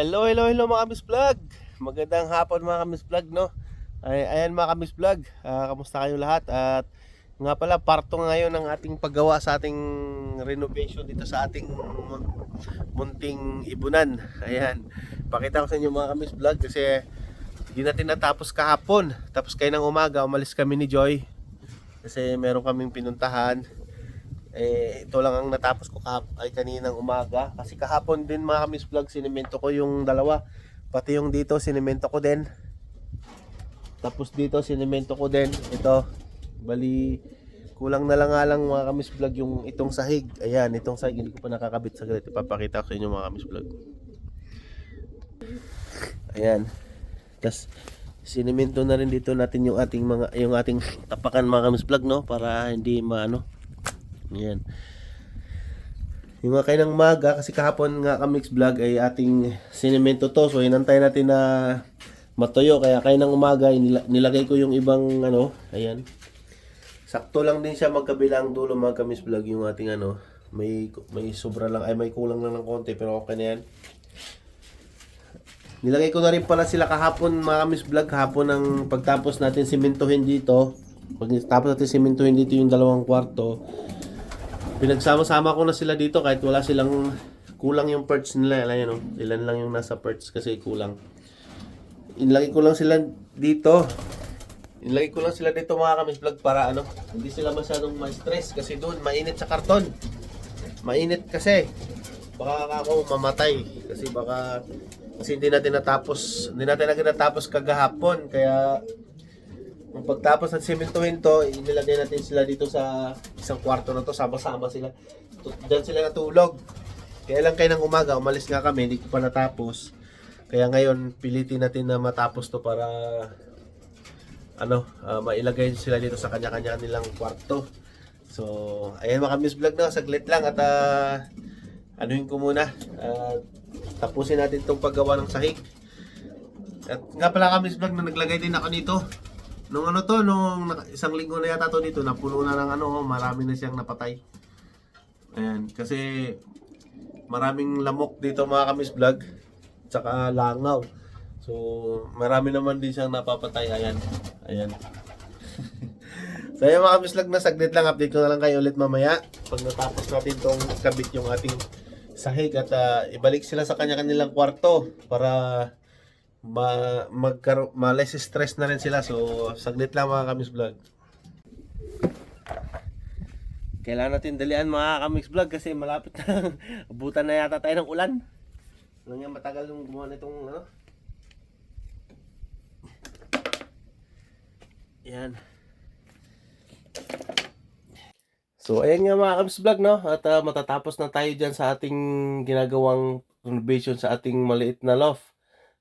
Hello, hello, hello mga kamis vlog. Magandang hapon mga kamis vlog, no? Ay, ayan mga kamis vlog. Ah, kamusta kayo lahat? At nga pala, parto ngayon ng ating paggawa sa ating renovation dito sa ating mun- munting ibunan. Ayan. Pakita ko sa inyo mga kamis vlog kasi hindi natin natapos kahapon. Tapos kayo ng umaga, umalis kami ni Joy. Kasi meron kaming pinuntahan. Eh, ito lang ang natapos ko kahap ay kaninang umaga. Kasi kahapon din mga kamis vlog, sinimento ko yung dalawa. Pati yung dito, sinimento ko din. Tapos dito, sinimento ko din. Ito, bali, kulang na lang nga lang mga kamis vlog yung itong sahig. Ayan, itong sahig, hindi ko pa nakakabit sa galit. Ipapakita ko sa inyo mga kamis vlog. Ayan. Tapos, sinimento na rin dito natin yung ating mga yung ating tapakan mga kamis vlog no para hindi maano yan. Yung mga kayo ng maga, kasi kahapon nga kamix vlog ay ating sinemento to. So hinantay natin na matuyo. Kaya kayo ng umaga, nila- nilagay ko yung ibang ano. Ayan. Sakto lang din siya magkabilang dulo mga kamis vlog yung ating ano. May, may sobra lang, ay may kulang lang ng konti pero okay na yan. Nilagay ko na rin pala sila kahapon mga kamis vlog. Hapon ng pagtapos natin simentohin dito. Pag tapos natin simentohin dito yung dalawang kwarto. Pinagsama-sama ko na sila dito kahit wala silang kulang yung parts nila. Alam yan, oh. Ilan lang yung nasa parts kasi kulang. Inlagay ko lang sila dito. Inlagay ko lang sila dito mga kamis vlog para ano, hindi sila masyadong ma-stress kasi doon mainit sa karton. Mainit kasi. Baka ako mamatay kasi baka kasi hindi natin natapos, hindi natin agad natapos kagahapon kaya Nung pagtapos ng simentohin to, inilagay natin sila dito sa isang kwarto na to, sama-sama sila. Diyan sila natulog. Kaya lang kayo ng umaga, umalis nga kami, hindi ko pa natapos. Kaya ngayon, pilitin natin na matapos to para ano, ah, mailagay sila dito sa kanya-kanya nilang kwarto. So, ayan mga miss vlog na, saglit lang at ah, anuhin ko muna. Ah, tapusin natin tong paggawa ng sahig. At nga pala kami vlog na naglagay din ako nito. Nung ano to, nung isang linggo na yata to dito, napuno na ng ano, marami na siyang napatay. Ayan, kasi maraming lamok dito mga kamis vlog, tsaka langaw. So, marami naman din siyang napapatay. Ayan, ayan. so, ayan mga kamis vlog na saglit lang, update ko na lang kayo ulit mamaya. Pag natapos natin tong kabit yung ating sahig at ah, ibalik sila sa kanya-kanilang kwarto para ma magkaro ma less stress na rin sila. So saglit lang mga kamis vlog. Kailangan natin dalian mga kamis vlog kasi malapit na. Abutan na yata tayo ng ulan. Ano nga matagal yung gumawa nitong ano? Yan. So, ayan nga mga kabis vlog, no? At ah, matatapos na tayo dyan sa ating ginagawang renovation sa ating maliit na loft.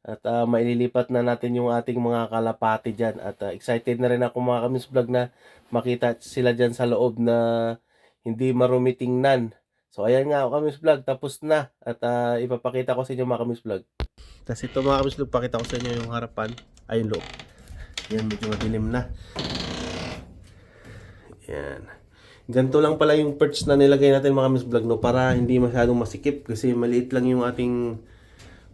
At ah, maililipat na natin yung ating mga kalapati dyan. At ah, excited na rin ako mga kamis vlog na makita sila dyan sa loob na hindi marumi tingnan. So, ayan nga kamis vlog, tapos na. At ah, ipapakita ko sa inyo mga kamis vlog. Tapos ito mga kamis vlog, pakita ko sa inyo yung harapan. Ay, yung loob. Yan, medyo madilim na. Yan. Ganito lang pala yung perch na nilagay natin mga Miss Vlog no para hindi masyadong masikip kasi maliit lang yung ating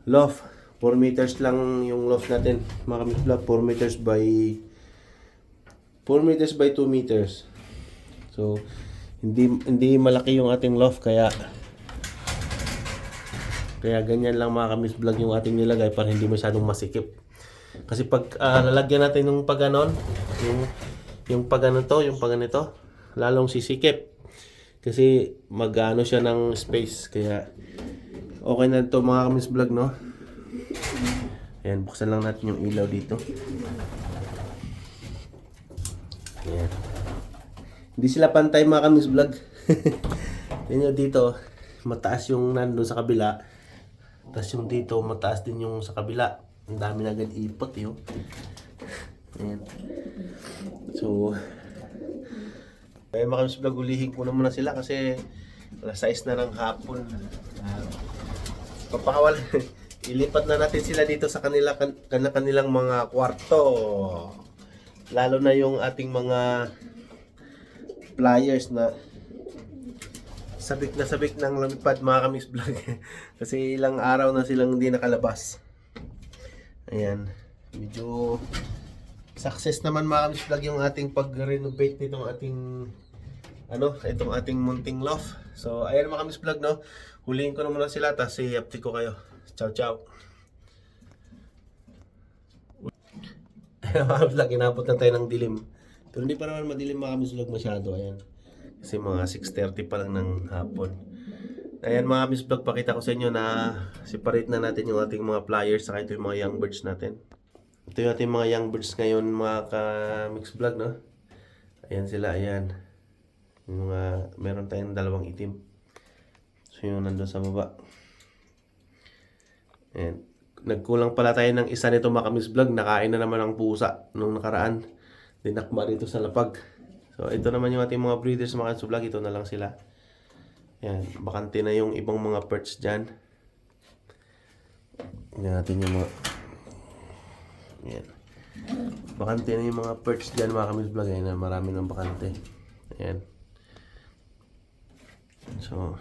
loft. 4 meters lang yung loft natin mga Vlog. 4 meters by 4 meters by 2 meters. So hindi hindi malaki yung ating loft kaya kaya ganyan lang mga Miss Vlog yung ating nilagay para hindi masyadong masikip. Kasi pag ah, lalagyan natin ng pag ganon, yung yung pag ano to, yung pag ganito, lalong sisikip. Kasi magano siya ng space kaya okay na to mga kamis vlog no. Ayan, buksan lang natin yung ilaw dito. Ayan. Hindi sila pantay mga kamis vlog. Nyo dito, mataas yung nandun sa kabila. Tapos yung dito, mataas din yung sa kabila. Ang dami na agad ipot yun. Ayan. So, kaya mga kamis vlog, ulihin ko na muna sila kasi alas 6 na ng hapon. Uh, papakawal. Ilipat na natin sila dito sa kanila kan, kan- kanilang mga kwarto. Lalo na yung ating mga pliers na sabik na sabik ng lumipad mga kamis vlog. Kasi ilang araw na silang hindi nakalabas. Ayan. Medyo success naman mga kamis vlog yung ating pag-renovate nitong ating ano, itong ating munting loft. So, ayan mga kamis vlog, no? Huliin ko na muna sila, tapos i-update ko kayo. Ciao, ciao. Ayan mga kamis vlog, inabot na tayo ng dilim. Pero hindi pa naman madilim mga kamis vlog masyado. Ayan. Kasi mga 6.30 pa lang ng hapon. Ayan mga kamis vlog, pakita ko sa inyo na separate na natin yung ating mga pliers saka ito yung mga young birds natin. Ito yung ating mga young birds ngayon mga ka-mix vlog, no? Ayan sila, ayan. Yung mga, meron tayong dalawang itim. So yung nandun sa baba. Ayan. Nagkulang pala tayo ng isa nito mga vlog. Nakain na naman ang pusa nung nakaraan. Dinakma rito sa lapag. So ito naman yung ating mga breeders mga ka vlog. Ito na lang sila. Ayan. Bakante na yung ibang mga perch dyan. Tingnan natin yung mga Ayan. Bakante na yung mga perch dyan mga kamis vlog. Ayan na marami ng bakante. Ayan. So,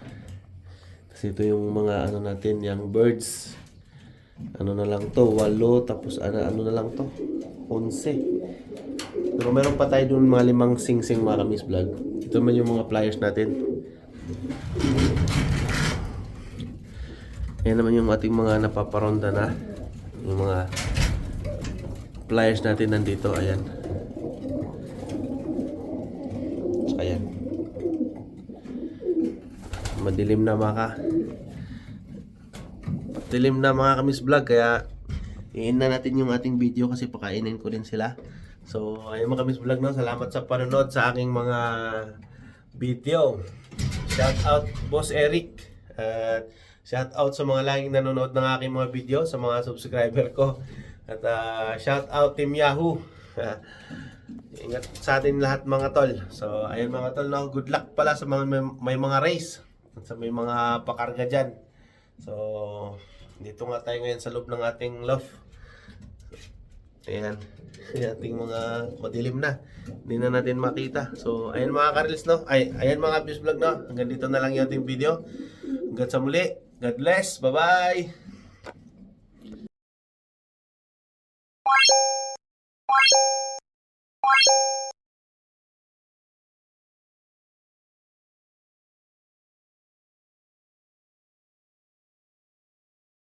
kasi ito yung mga ano natin, yung birds. Ano na lang to, walo, tapos ano, ano na lang to, onse. Pero meron pa tayo dun mga limang sing-sing mga kamis vlog. Ito man yung mga pliers natin. Ayan naman yung ating mga napaparonda na. Yung mga pliers natin nandito. Ayan. Ayan. Madilim na mga Dilim na mga kamis vlog kaya iin na natin yung ating video kasi pakainin ko din sila. So, ayun mga kamis vlog no. Salamat sa panonood sa aking mga video. Shout out Boss Eric. At shout out sa mga laging nanonood ng aking mga video, sa mga subscriber ko. At ah, shout out Team Yahoo. Ah, ingat sa atin lahat mga tol. So, ayun mga tol, no? good luck pala sa mga may, may mga race. At sa may mga pakarga dyan. So, dito nga tayo ngayon sa loob ng ating loft. Ayan. Yung ating mga madilim na. Hindi na natin makita. So, ayan mga karils, no? Ay, ayan mga abuse vlog, no? Hanggang dito na lang yung ating video. Hanggang sa muli. God bless. Bye-bye. -bye.